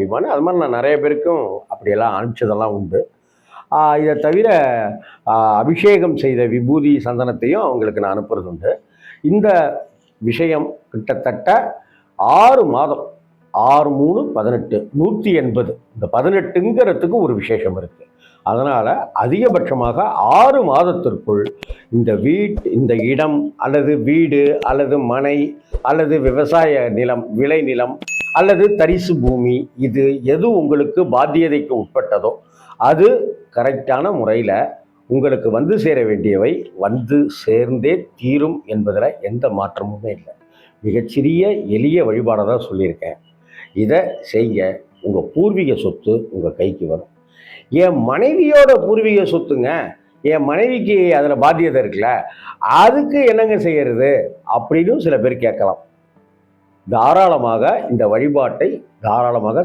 முடியுமான்னு. அது மாதிரி நான் நிறைய பேருக்கும் அப்படியெல்லாம் அனுப்பிச்சதெல்லாம் உண்டு. இதை தவிர அபிஷேகம் செய்த விபூதி சந்தனத்தையும் அவங்களுக்கு நான் அனுப்புறது உண்டு இந்த விஷயம் கிட்டத்தட்ட ஆறு மாதம் ஆறு மூணு பதினெட்டு நூற்றி எண்பது இந்த பதினெட்டுங்கிறதுக்கு ஒரு விசேஷம் இருக்குது அதனால் அதிகபட்சமாக ஆறு மாதத்திற்குள் இந்த வீட் இந்த இடம் அல்லது வீடு அல்லது மனை அல்லது விவசாய நிலம் விளை நிலம் அல்லது தரிசு பூமி இது எது உங்களுக்கு பாத்தியதைக்கு உட்பட்டதோ அது கரெக்டான முறையில் உங்களுக்கு வந்து சேர வேண்டியவை வந்து சேர்ந்தே தீரும் என்பதில் எந்த மாற்றமுமே இல்லை. மிகச்சிறிய எளிய வழிபாடை தான் சொல்லியிருக்கேன். இதை செய்ய உங்கள் பூர்வீக சொத்து உங்கள் கைக்கு வரும். என் மனைவியோட பூர்வீக சொத்துங்க என் மனைவிக்கு அதில் பாத்தியதை இருக்குல்ல அதுக்கு என்னங்க செய்யறது அப்படின்னு சில பேர் கேட்கலாம். தாராளமாக இந்த வழிபாட்டை தாராளமாக